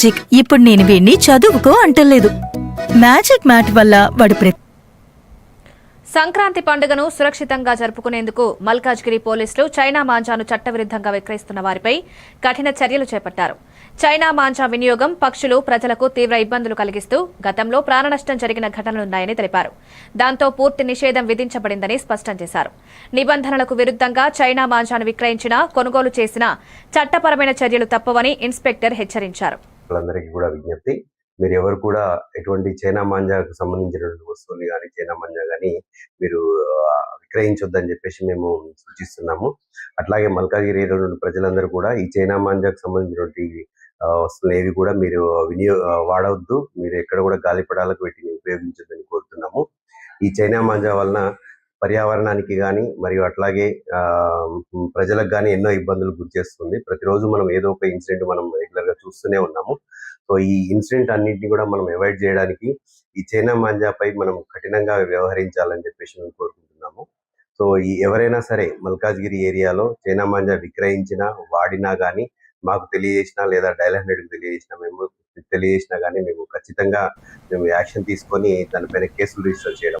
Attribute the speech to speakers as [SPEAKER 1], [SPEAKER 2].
[SPEAKER 1] Magic. ఇప్పుడు నేను వీణ్ణి చదువుకో అంటలేదు. మ్యాజిక్ మ్యాట్ వల్ల వాడు
[SPEAKER 2] సంక్రాంతి పండుగను సురక్షితంగా జరుపుకునేందుకు మల్కాజ్గిరి పోలీసులు చైనా మాంజాను చట్టవిరుద్ధంగా విక్రయిస్తున్న వారిపై కఠిన చర్యలు చేపట్టారు. చైనా మాంజా వినియోగం పక్షులు ప్రజలకు తీవ్ర ఇబ్బందులు కలిగిస్తూ గతంలో ప్రాణనష్టం జరిగిన ఘటనలున్నాయని తెలిపారు. దాంతో పూర్తి నిషేధం విధించబడిందని స్పష్టం చేశారు. నిబంధనలకు విరుద్ధంగా చైనా మాంజాను విక్రయించినా కొనుగోలు చేసినా చట్టపరమైన చర్యలు తప్పవని ఇన్స్పెక్టర్ హెచ్చరించారు.
[SPEAKER 3] వాళ్ళందరికీ కూడా విజ్ఞప్తి. మీరు ఎవరు కూడా ఎటువంటి చైనా మాంజాకు సంబంధించినటువంటి వస్తువులు కానీ చైనా మాంజా కానీ మీరు విక్రయించొద్దని చెప్పేసి మేము సూచిస్తున్నాము. అట్లాగే మల్కాజిగిరి ఏరియాలో ప్రజలందరూ కూడా ఈ చైనా మాంజాకు సంబంధించినటువంటి వస్తువులు ఏవి కూడా మీరు వినియో వాడవద్దు. మీరు ఎక్కడ కూడా గాలిపడాలకు వీటిని ఉపయోగించొద్దని కోరుతున్నాము. ఈ చైనా మాంజా వలన పర్యావరణానికి కానీ మరియు అట్లాగే ఆ, ప్రజలకు కానీ ఎన్నో ఇబ్బందులు గురి చేస్తుంది. ప్రతిరోజు మనం ఏదో ఒక ఇన్సిడెంట్ మనం రెగ్యులర్గా చూస్తూనే ఉన్నాము. సో ఈ ఇన్సిడెంట్ అన్నింటినీ కూడా మనం అవాయిడ్ చేయడానికి ఈ చైనా మాంజాపై మనం కఠినంగా వ్యవహరించాలని చెప్పేసి మేము కోరుకుంటున్నాము. సో ఈ ఎవరైనా సరే మల్కాజ్గిరి ఏరియాలో చైనా మాంజా విక్రయించినా వాడినా కానీ మాకు తెలియజేసినా లేదా డైల్ హండ్రెడ్కి తెలియజేసినా మేము తెలియజేసినా కానీ మేము ఖచ్చితంగా మేము యాక్షన్ తీసుకొని దానిపైన కేసులు రిజిస్టర్ చేయడం